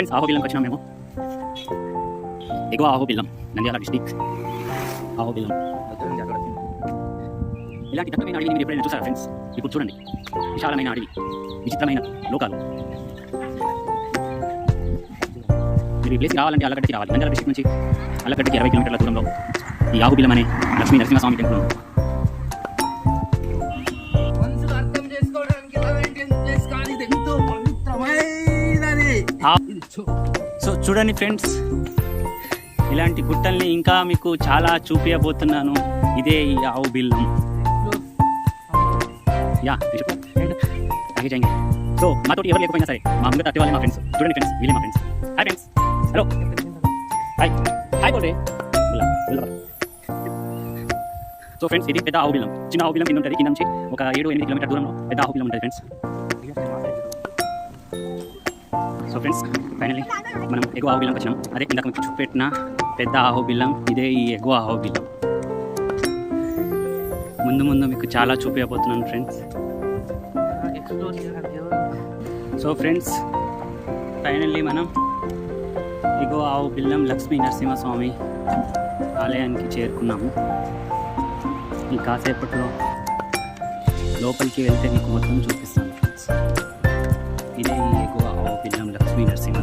Friends ఆహోబిల్లంకి వచ్చినాం మేము ఎగువ ఆహోబిల్లం నంద్యాల డిస్టిక్ ఆహోబిల్లం ఇలాంటి దట్టమైన అడవిని మీరు ఎప్పుడైనా చూసారా ఫ్రెండ్స్ ఇప్పుడు చూడండి విశాలమైన అడవి విచిత్రమైన లోకాలు మీరు ఈ ప్లేస్కి రావాలంటే అల్లగడ్డకి రావాలి. నంద్యాల డిస్టిక్ నుంచి అల్లగడ్డకి ఇరవై కిలోమీటర్ల దూరంలో ఈ ఆహుబిల్లం అనే లక్ష్మీ నరసింహస్వామి టెంపుల్ ఉంది. సో చూడండి ఫ్రెండ్స్ ఇలాంటి గుట్టల్ని ఇంకా మీకు చాలా చూపించబోతున్నాను ఇదే ఈ ఆవు బిల్లం. యా ఆగే జాయింగే సో మాతో ఎవరు లేకపోయినా సరే మా అమ్మ తట్టి వాళ్ళే మా ఫ్రెండ్స్. చూడండి ఫ్రెండ్స్ వీళ్ళే మా friends. Hi friends. Hello. Hi. Hi బోల్ సో ఫ్రెండ్స్ ఇది పెద్ద ఆవు బిల్లం. చిన్న ఆవు బిల్లం కింద ఉంటుంది కింద నుంచి ఒక ఏడు ఎనిమిది కిలోమీటర్ దూరంలో పెద్ద ఆవు బిల్లం ఉంటుంది ఫ్రెండ్స్. సో ఫ్రెండ్స్ ఫైనల్లీ మనం ఎగువ ఆవు బిల్లంకి వచ్చినాం అదే ఇందాక మీకు చూపెట్టిన పెద్ద ఆహో బిల్లం ఇదే ఈ ఎగువ ఆహో బిల్లం. ముందు ముందు మీకు చాలా చూపించబోతున్నాను ఫ్రెండ్స్ సో ఫ్రెండ్స్ ఫైనల్లీ మనం ఎగువ ఆవు బిల్లం లక్ష్మీ నరసింహస్వామి ఆలయానికి చేరుకున్నాము. ఈ కాసేపట్లో లోపలికి వెళ్తే మీకు మొత్తం చూపిస్తాను ఫ్రెండ్స్ ఇదే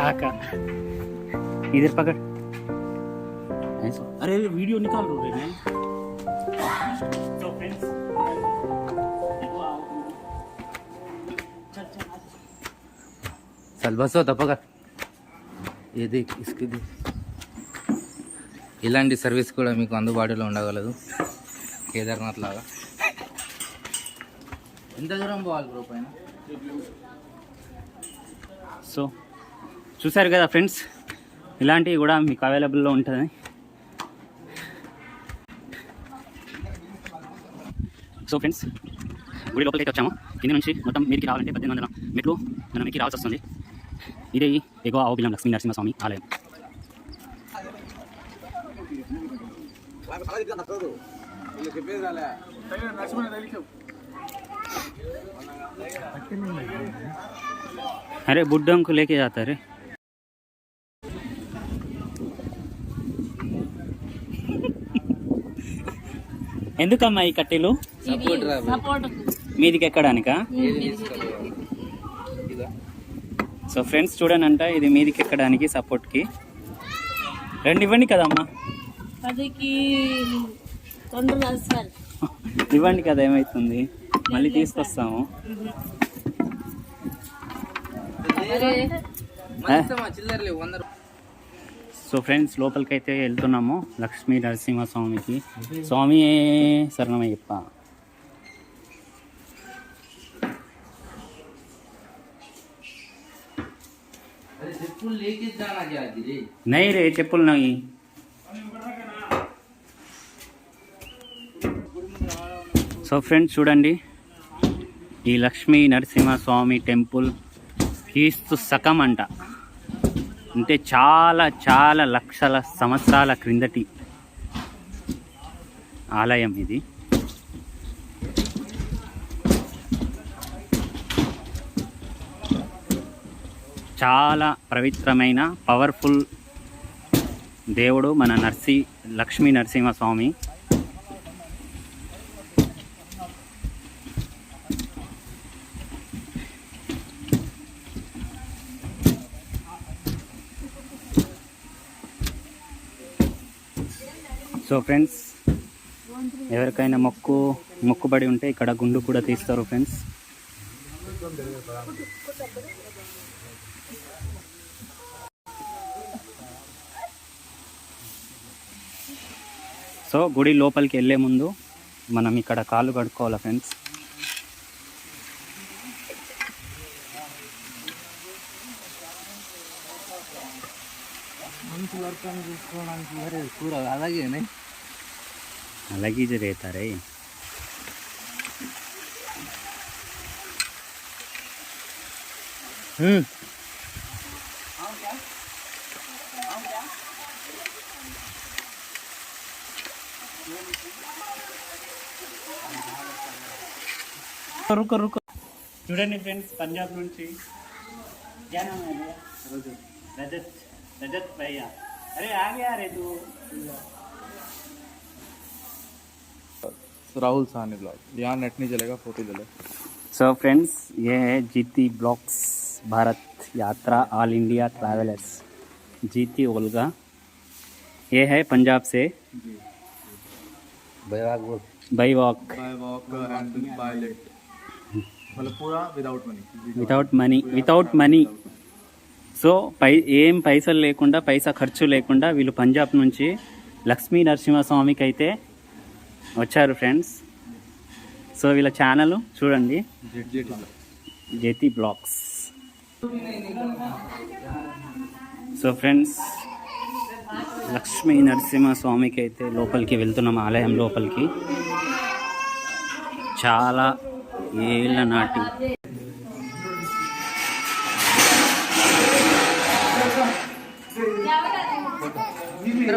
काका इधर पकड़ ऐसा अरे वीडियो निकाल रहे हो मैं तो फ्रेंड्स चल बस होता पकड़ ये देख इसके देख ఇలాంటి సర్వీస్ కూడా మీకు అందుబాటులో ఉండగలదు కేదార్నాథ్ లాగా ఎంత దూరం పోవాలి బ్రో పైన సో చూసారు కదా ఫ్రెండ్స్ ఇలాంటివి కూడా మీకు అవైలబుల్లో ఉంటుంది సో ఫ్రెండ్స్ గుడి లోపలికి అయితే వచ్చాము కింద నుంచి మొత్తం మీరికి రావాలంటే పద్దెనిమిది వందల మెట్లు మనం మీకు రావాల్సి వస్తుంది ఇదే ఈ ఎగువ ఆవుబిలం లక్ష్మీ నరసింహస్వామి ఆలయం अरे बुड्ढों को लेके जाता रे ఎందుకమ్మా ఈ కట్టెలు. మీదికి ఎక్కడానికా? సో ఫ్రెండ్స్ చూడనంట ఇది మీదికి ఎక్కడానికి సపోర్ట్కి. రెండు ఇవ్వండి కదమ్మా. ఇవ్వండి కదా ఏమవుతుంది మళ్ళీ తీసుకొస్తాము. వంద సో ఫ్రెండ్స్ లోపలికి అయితే వెళ్తున్నాము లక్ష్మీ నరసింహ స్వామికి స్వామి శరణమయ్యప్ప నై రే చెప్పులు నవి. సో ఫ్రెండ్స్ చూడండి. ఈ లక్ష్మీ నరసింహస్వామి టెంపుల్ క్రీస్తు శకం అంట. అంటే చాలా చాలా లక్షల సంవత్సరాల క్రిందటి ఆలయం ఇది. చాలా పవిత్రమైన పవర్ఫుల్ దేవుడు మన నర్సి లక్ష్మీ నరసింహస్వామి సో ఫ్రెండ్స్ ఎవరికైనా మొక్కు మొక్కుబడి ఉంటే ఇక్కడ గుండు కూడా తీస్తారు ఫ్రెండ్స్. సో గుడి లోపలికి వెళ్ళే ముందు మనం ఇక్కడ కాళ్ళు కడుక్కోవాలా ఫ్రెండ్స్? మనుషులు అర్థం చేసుకోవడానికి వేరే కూర అలాగేనే. अलग ही रहता रे हम्म रुको रुको చూడండి ఫ్రెండ్స్ పంజాబ్ నుంచి क्या नाम है भैया रजत रजत भैया अरे राहुल साहनी ब्लॉग यहाँ नेट नहीं चलेगा फोटो चले सो फ्रेंड्स ये है Jeeti blogs Bharat Yatra all India travellers Jeeti Olga ये है पंजाब से by walk by walk and by late मतलब पूरा without money without money without money so పై ఏం పైసలు లేకుండా పైసా ఖర్చు లేకుండా వీళ్ళు పంజాబ్ నుంచి లక్ష్మీ నరసింహస్వామికి అయితే వచ్చారు ఫ్రెండ్స్ సో వీళ్ళ ఛానల్ చూడండి Jeeti blogs so friends Lakshmi నరసింహస్వామికి అయితే లోపలికి వెళ్తున్నాం ఆలయం లోపలికి చాలా ఏళ్ళ నాటి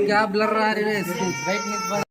क्या ब्लर आ रही है राइट